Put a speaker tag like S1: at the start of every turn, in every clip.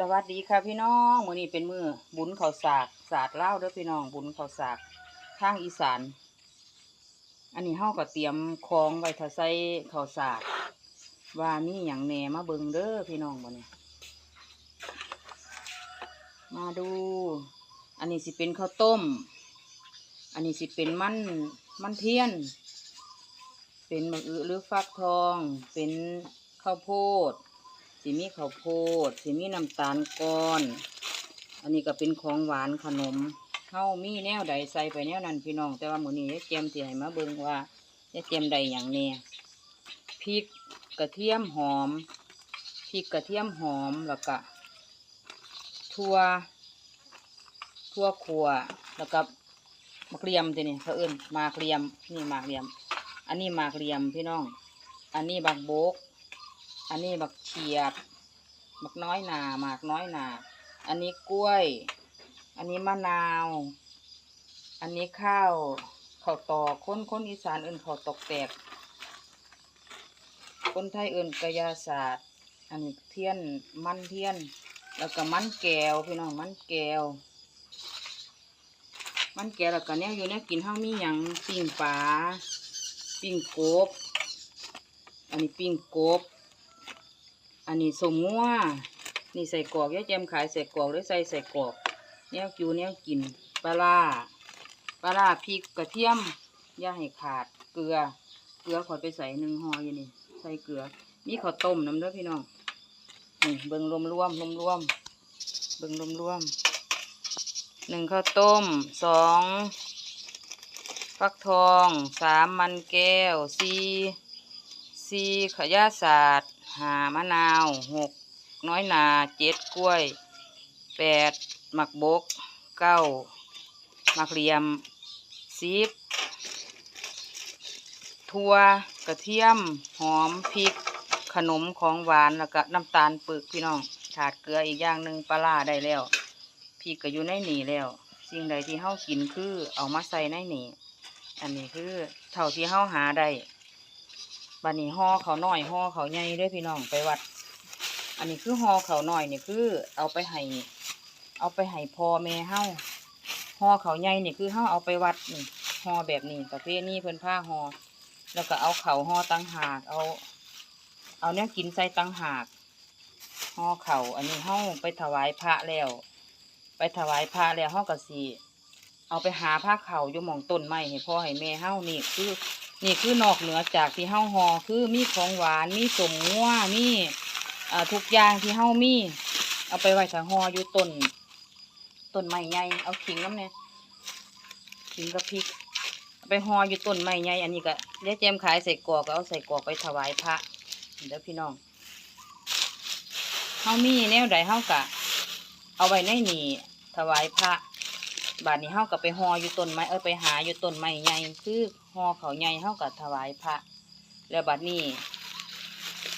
S1: สวัสดีค่ะพี่น้องมื้อนี้เป็นมื้อบุญข้าวสากศาสตร์ลาเด้อพี่น้องบุญข้าวสากทางอีสาน อันนี้เฮาก็เตรียมของไว้ถ้าใส่ข้าวสากว่ามีหยังแหนมาเบิ่งเด้อพี่น้องมื้อนี้มาดู อันนี้สิเป็นข้าวต้ม อันนี้สิเป็นมันมันเทียน เป็นมะอือหรือฟักทอง เป็นข้าวโพด สิมีข้าวโพดสิมีน้ำตาลก้อน อันนี้ก็เป็นของหวานขนมเฮามีแนวใดใส่ไปแนวนั้นพี่น้อง แต่ว่าหมื้อนี้ยายเจมสิให้มาเบิ่งว่ายายเจมใดอย่างแน่พริกกระเทียมหอมพริกกระเทียมหอมแล้วก็ทั่วทั่วขัวแล้วก็มะเกรียมตัวนี้เขาเอิ้นมากเรียมนี่มากเรียม อันนี้มากเรียมพี่น้อง อันนี้บักโบก อันนี้บักเขียดบักน้อยหนาหมากน้อยหนา อันนี้กล้วย อันนี้มะนาว อันนี้ข้าวข้าวตอกคนคนอีสานเอื่นข้าวตอกแตก คนไทยเอื่นกระยาศาสตร์ อันนี้เทียนมันเทียน แล้วก็มันแก้วพี่น้องมันแก้วมันแก้วแล้วก็เนี้ยอยู่เนี้ยกินห้ามีหยังปิ้งปลาปิ้งกบ อันนี้ปิ้งกบ อันนี้สมงัวนี่ใส่กรอกยายแจมขายใส่กรอกหรือใส่ใส่กรอกแนวกิวแนวกินปลาร้าปลาร้าพริกกระเทียมย่าให้ขาดเกลือ เกลือขอไปใส่หนึ่งห่ออยู่นี่ ใส่เกลือ มีข้าวต้มน้ำด้อพี่น้องนี่เบิ่งรวมรวมรวมรวมเบิ่งรวมรวมหนึ่งข้าวต้มสองฟักทองสามมันแก้วสี่สี่ขยาศาสตร์ หามะนาวหกน้อยนาเจ็ดกล้วยแปดหมักบกเก้าหมักเหลี่ยมสิบทั่วกระเทียมหอมพริก ขนมของหวานแล้วก็น้ำตาลปึกพี่น้องขาดเกลืออีกอย่างหนึ่งปลาร้าได้แล้วพริกก็อยู่ในหนีแล้ว สิ่งใดที่เฮากินคือเอามาใส่ในหนีอันนี้คือเท่าที่เฮาหาได้ บันนี้ห่อเขาหน่อยห่อเขาใหญ่ด้วยพี่น้องไปวัด อันนี้คือห่อเขาหน่อยนี่คือเอาไปให้เอาไปให้พ่อแม่เฮาห่อเขาใหญ่นี่คือเฮาเอาไปวัดนี่ห่อแบบนี้ประเภทนี้เพิ่นผ้าห่อแล้วก็เอาเขาห่อตังหากเอา เอาเนี้ยกินใส่ตังหากห่อเขาอันนี้เฮาไปถวายพระแล้ว ไปถวายพระแล้วเฮาก็สิเอาไปหาผ้าเขาอยู่หมองต้นไม้ให้พ่อให้แม่เฮานี่คือ นี่คือนอกเหนือจากที่เฮาหอคือมีของหวานมีสมงัวมีทุกอย่างที่เฮามี เอาไปไว้ถ้าหออยู่ต้นต้นไม้ใหญ่เอาขิงน้ำเนี่ยขิงกับพริกไปหออยู่ต้นไม้ใหญ่อันนี้ก็ยายแจมขายใส่กอกก็เอาใส่กอกไปถวายพระเด้อพี่น้องเฮามีแนวใดเฮากะ เอาไว้ในนี่ถวายพระ บาดนี้เฮาก็ไปหออยู่ต้นไม้เออไปหาอยู่ต้นไม้ใหญ่คือหอเขาใหญ่เฮาก็ถวายพระ แล้วบัดนี้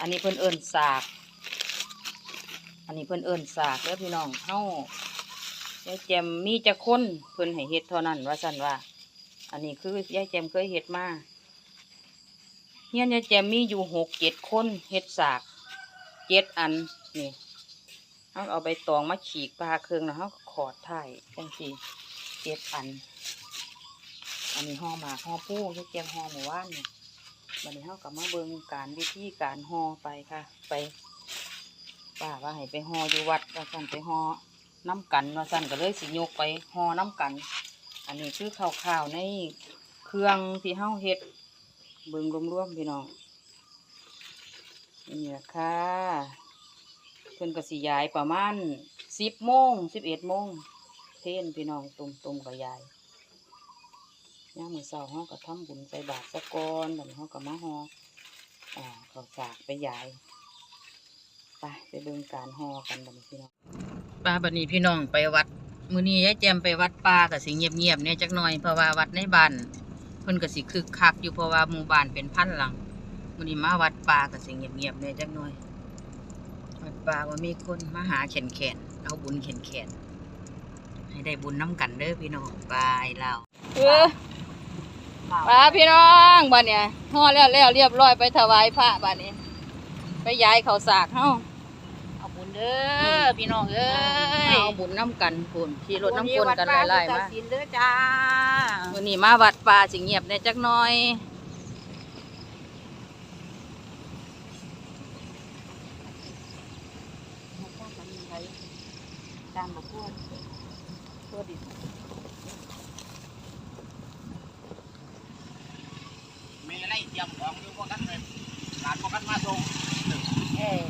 S1: อันนี้เพิ่นเอิ้นสาก อันนี้เพิ่นเอิ้นสากแล้วพี่น้องเฮายาแจมมีจะค้นเพิ่นให้เฮ็ดเท่านั้นว่าซั่นว่า อันนี้คือยาแจมเคยเฮ็ดมาเฮียนยาแจมมีอยู่หกเจ็ดคนเฮ็ดสากเจ็ดอันนี่เฮาเอาใบตองมาฉีกปลาเครื่องแล้วเฮาขอดถ่ายจังซี่ เจ็ดอัน อันนี้ห่อหมากห่อปูยายแจมห่อหมูว่านนี่วันนี้เฮากลับมาเบิ่งการวิธีการห่อไปค่ะ ไปป้าว่าให้ไปห่ออยู่วัดว่าสั่นไปห่อน้ำกันว่าสั่นก็เลยสิยกไปห่อน้ำกัน อันนี้คือข้าวๆในเครื่องที่เฮาเฮ็ดเบิ่งรวมๆพี่น้องนี่แหละค่ะเพิ่นก็สิยายประมาณสิบโมงสิบเอ็ดโมง เทนพี่น้องตุ่มตุ่มกับยายย่างมือเสาห้องก็ทำบุญใส่บาตรสะกอนแบบห้องก็มาหออ่าเขาวสากไปยายไปไปเบิ่งการหอกันบัดนี้พี่น้องป้าบัดนี้พี่น้องไปวัดมื้อนี้ยายแจมไปวัดป่าก็สิเงียบๆเนี่ยจักหน่อยเพราะว่าวัดในบ้านเพิ่นก็สิคึกคักอยู่เพราะว่าหมู่บ้านเป็นพันหลังมื้อนี้มาวัดป่าก็สิเงียบๆเนี่ยจักหน่อยวัดป่าว่ามีคนมาหาแขนแขนๆเอาบุญแขนแขนๆ ให้ได้บุญน้ำกันเด้อพี่น้องบายเราเออมาพี่น้องบ้านเนี่ยห่อแล้วแล้วเรียบร้อยไปถวายพระบ้านนี้ ไปย้ายเขาวสากเฮาเอาบุญเด้อ
S2: อพี่น้องเอ้ย
S1: เอาบุญน้ำกันพุ่นขี่รถน้ำคนกันหลายๆ
S2: มา
S1: มา
S2: สินเด้อจ้า
S1: วันนี้มาวัดป่าสิเงียบในจักหน้อย
S2: ตามมาพูด ตัวดิ
S3: มีอะไรเตรียมของอยู่พวกกันเลยหลานพวกกันมาส่ง
S2: เอ้ย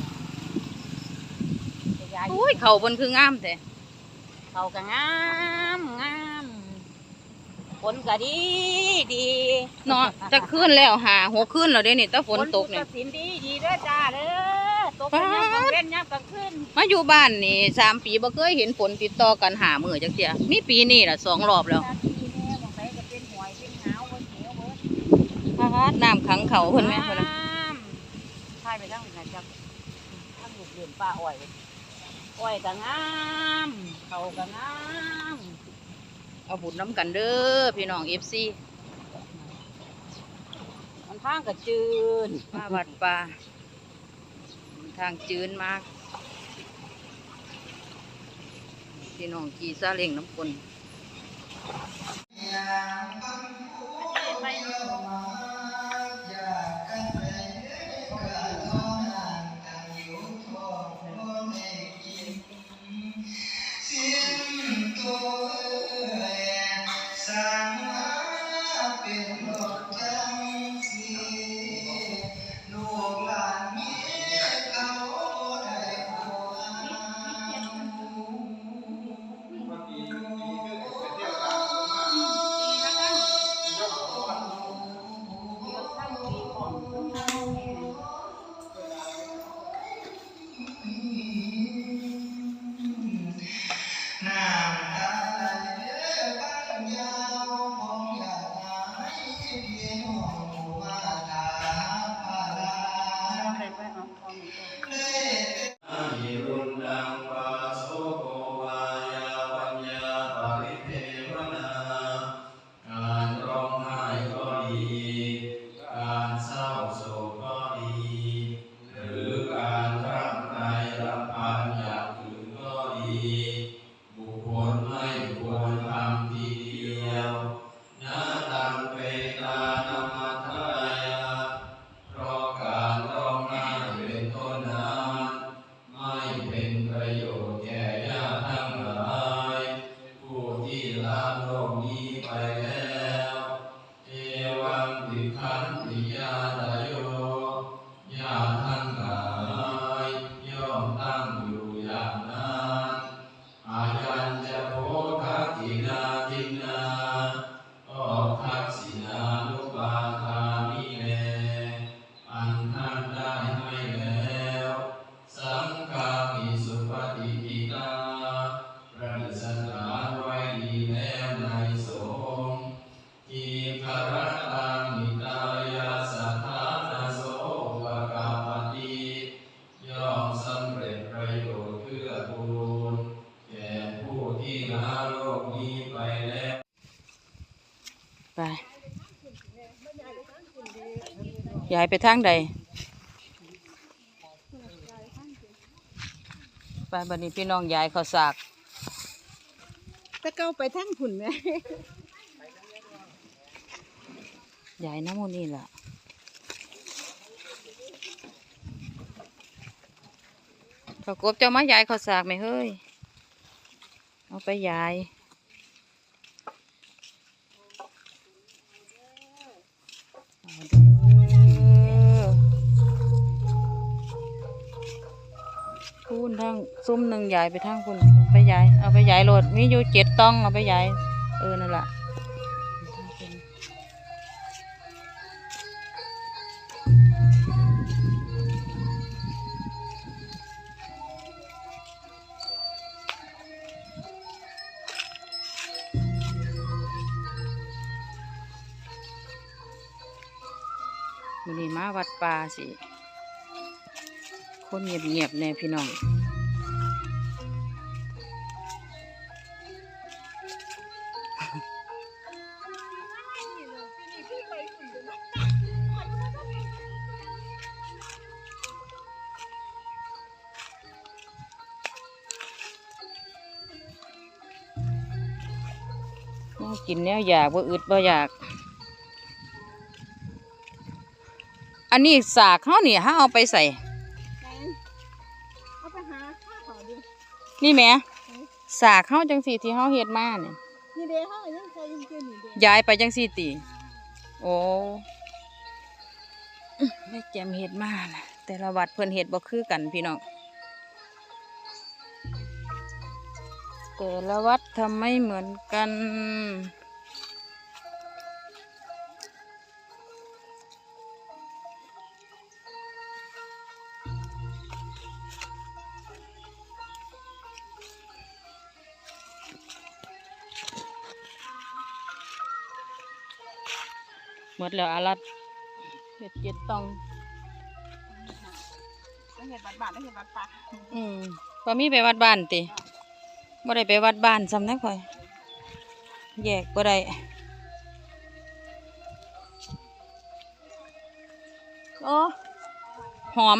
S2: ยาย
S1: อุ้ยเขาบนคืองามแต่
S2: เขาก็งามงามฝนก็ดีดี
S1: เนาะจะขึ้นแล้วหาหัวขึ้นแล้วเด้นี่ถ้าฝนตก
S2: เนี่
S1: นี่
S2: ยสินดีดีเด้อจ้าเด้อต กเป็นยามกลางเว้นยามกลางคืน
S1: มาอยู่บ้านนี่สามปีบ่เคยเห็นฝนติดต่อกันหามือจักเทียมีปีนี้ล่ะสองรอบแล้ว
S2: ตาดีแน่บางไสก็เป็นหวยเป็นหาวบนเหวเบิด
S1: พาดน้ำขังเขาเพิ่นแม่เพิ่นน่ะ
S2: พายไปทางไหนจักทางลูกเรียนป้าอ้อยอ้อยก็งามเขาก็งาม
S1: เอาบุญน้ำกันเด้อพี่น้อง FC
S2: มันทางก็จืน
S1: มาวัดป่า ทางจืนมาก พี่น้องขี่ซาเล้งน้ำคน
S4: หิ ยายไปทางใดไปบั
S1: ดนี้พี่น้องยายเขาสาก
S2: ตะเก้าไปทั้งหุ่นไหม
S1: ยายน้ำมูนี่ล่ะเขากบเจ้ามายายเขาสากไหมเฮ้ย เอาไปยาย ซุ้มหนึ่งยายไปทางคุณเอาไปยาย เอาไปยายโหลดมีอยู่เจ็ดต้องเอาไปยาย เออนั่นแหละมันนี้มาวัดป่าสิ คนเงียบๆแน่พี่น้อง กินแนวอยากบ่อึดบ่อยาก อันนี้สากเขานี่เขาเอาไปใส่
S2: เอาไปหาข้าวเขาดิ
S1: นี่แหม่สากเขาจังสีที่เขาเฮ็ดมาเนี่ย
S2: นี่เด้เขายังใส่ยังกินอยู่เด้
S1: ย้ายไปจังสีตีโอ้แม่แจมเฮ็ดมานะแต่ละวัดเพิ่นเฮ็ดบ่คือกันพี่น้อง แต่ละวัดทำไม่เหมือนกัน หมดแล้วอารัดเห็ดเจ็ดตอง
S2: ต้องเห็ดบาดบาดต้องเห็ดบาดปาก
S1: อืมพอมีไปวัดบ้านติ บ่ได้ไปวัดบ้านซ้ำนักข่อย แยกบ่ได้โอ้หอม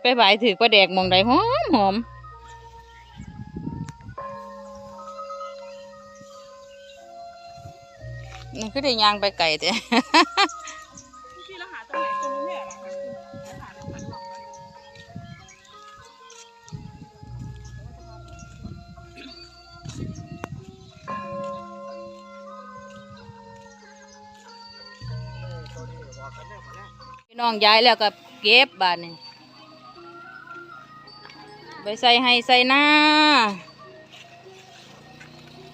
S1: ไปบายถือประแดกมองใดหอมหอม คือได้ยางไปไก่แต่
S2: ที่เราหาตรงไหนตรงนี้เหรอคะหาตรงนั้นของมัน
S1: พี่น้องย้ายแล้วก็เก็บบาดนี่ไปใส่ให้ใส่หน้า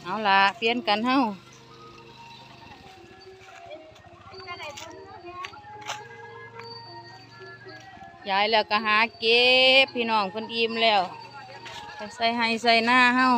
S1: เอาละเปลี่ยนกันเฮ้า ย้ายแล้วก็หาเก็บพี่น้องเพิ่นอิ่มแล้วใส่ให้ใส่หน้าเฮา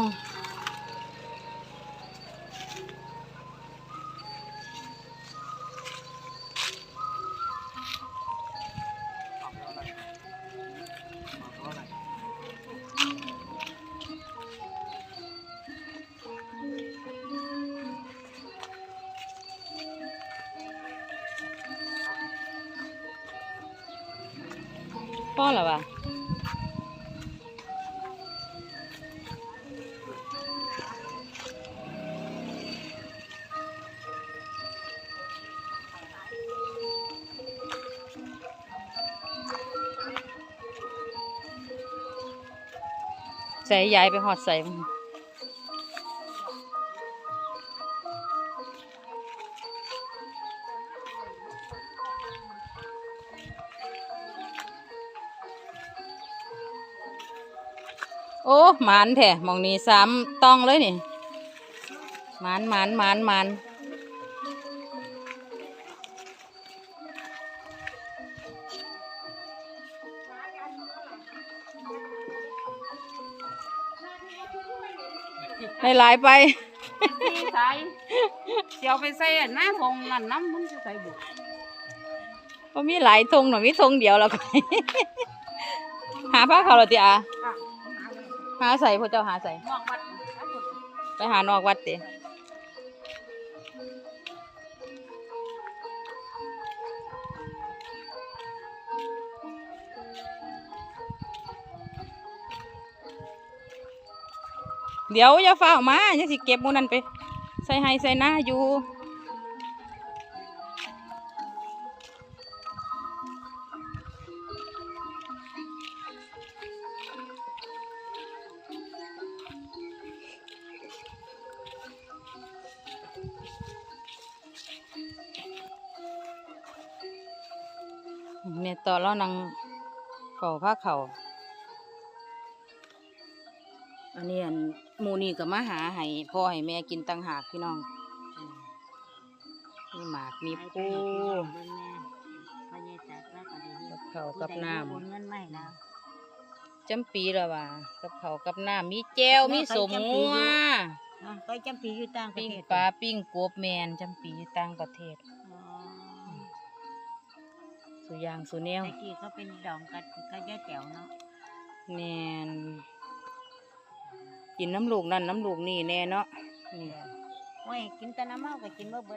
S1: ใส่ยายไปหอดใส่โอ้หมานแท้มองนี้สามต้องเลยนี่หมานหมานหมานหมาน ด้หลายไป
S2: ที่ใส่เสียวไปใส่หน้าทงนั่นน้ำมันจะใส่บุก
S1: ก็มีหลายทงหน่อยมีทงเดียวแล้วก็หาผ้าเขาวเหราติอาหาใส่พระเจ้าหาใส่
S2: มองวัด
S1: ไปหานอกวัดติ เดี๋ยวอย่าฟ้าออกมาอย่าสิเก็บมูนั่นไป ใส่ให้ใส่หน้าอยู่เนี่ยตอนเรานังเฝ้าผ้าเข่าอันนี้อัน มูนี่ก็มาหาให้พ่อให้แม่กินตั้งหากพี่น้องอืมมีหมากมีปู
S2: เบิ่งแม่พ่อใหญ่จัดแล้วก็ดี
S1: กับเขาวกับน้
S2: โอนเงินไม่แล้วำ
S1: จำปีและว่ากับเขาวกับน้ำมีแจวมีสมมัว
S2: อะก็จำปีอยู่ต่างประ
S1: ปิ้ง
S2: เทศ
S1: ปลาปิ้งกบแมนจำปีอยู่ต่างประเทศ
S2: อ๋อ
S1: สุอยางสุแนว
S2: ตะกี้เขาเป็นดองกันก็ย่าแจ๋วเนาะ
S1: แนน กินน้ำลูกนั่นน้ำลูกนี่แน่เนาะนี่
S2: โอ้ยกินแต่น้ำเมาก็กินบ่เบิด